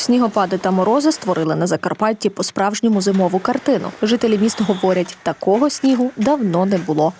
Снігопади та морози створили на Закарпатті по-справжньому зимову картину. Жителі міст говорять, такого снігу давно не було.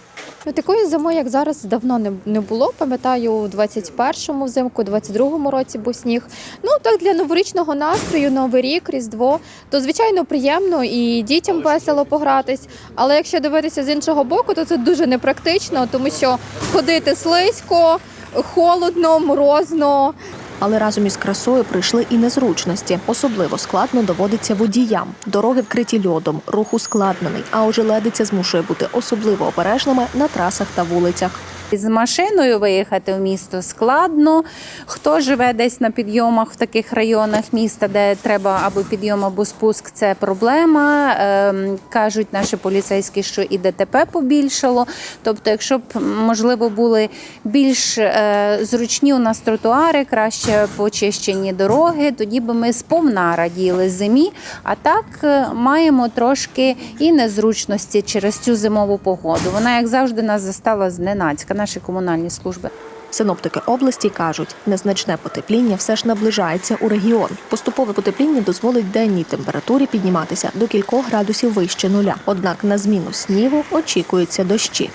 Ну, такої зими, як зараз, давно не, не було. Пам'ятаю, у 21-му взимку, у 22-му році був сніг. Ну так для новорічного настрою, новий рік, різдво, то звичайно приємно і дітям весело погратись. Але якщо дивитися з іншого боку, то це дуже непрактично, тому що ходити слизько, холодно, морозно. Але разом із красою прийшли і незручності. Особливо складно доводиться водіям. Дороги вкриті льодом, рух ускладнений, а ожеледиця змушує бути особливо обережними на трасах та вулицях. З машиною виїхати в місто складно. Хто живе десь на підйомах в таких районах міста, де треба або підйом, або спуск, це проблема. Ем, кажуть наші поліцейські, що і ДТП побільшало. Тобто, якщо б можливо були більш е, зручні у нас тротуари, краще почищені дороги, тоді би ми сповна раділи зимі. А так е, маємо трошки і незручності через цю зимову погоду. Вона, як завжди, нас застала зненацька, наші комунальні служби. Синоптики області кажуть, незначне потепління все ж наближається у регіон. Поступове потепління дозволить денній температурі підніматися до кількох градусів вище нуля. Однак на зміну снігу очікуються дощі.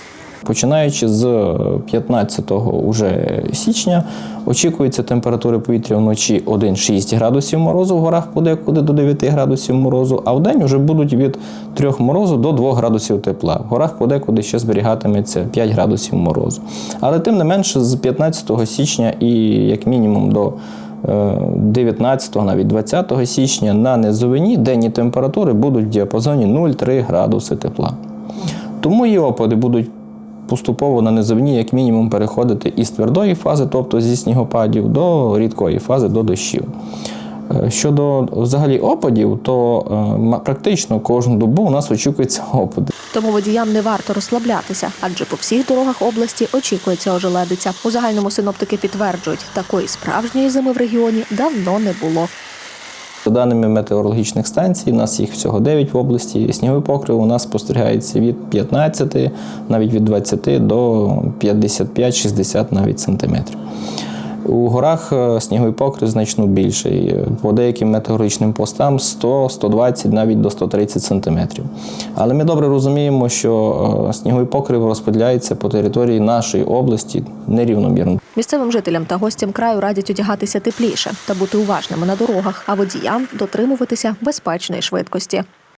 Починаючи з 15 уже січня, очікується температури повітря вночі 1-6 градусів морозу, в горах подекуди до 9 градусів морозу, а в день вже будуть від 3 морозу до 2 градусів тепла. В горах подекуди ще зберігатиметься 5 градусів морозу. Але тим не менше, з 15 січня і як мінімум до е, 19, навіть 20 січня на низовині денні температури будуть в діапазоні 0,3 градуси тепла. Тому і опади будуть поступово на низовні, як мінімум, переходити із твердої фази, тобто зі снігопадів, до рідкої фази, до дощів. Е, Щодо взагалі опадів, то е, практично кожну добу у нас очікуються опади. Тому водіям не варто розслаблятися, адже по всіх дорогах області очікується ожеледиця. У загальному синоптики підтверджують, такої справжньої зими в регіоні давно не було. За даними метеорологічних станцій, у нас їх всього 9 в області. Сніговий покрив у нас спостерігається від 15, навіть від 20 до 55-60 навіть сантиметрів. У горах е, сніговий покрив значно більший. По деяким метеорологічним постам 100-120, навіть до 130 сантиметрів. Але ми добре розуміємо, що е, сніговий покрив розподіляється по території нашої області нерівномірно. Місцевим жителям та гостям краю радять одягатися тепліше та бути уважними на дорогах, а водіям дотримуватися безпечної швидкості.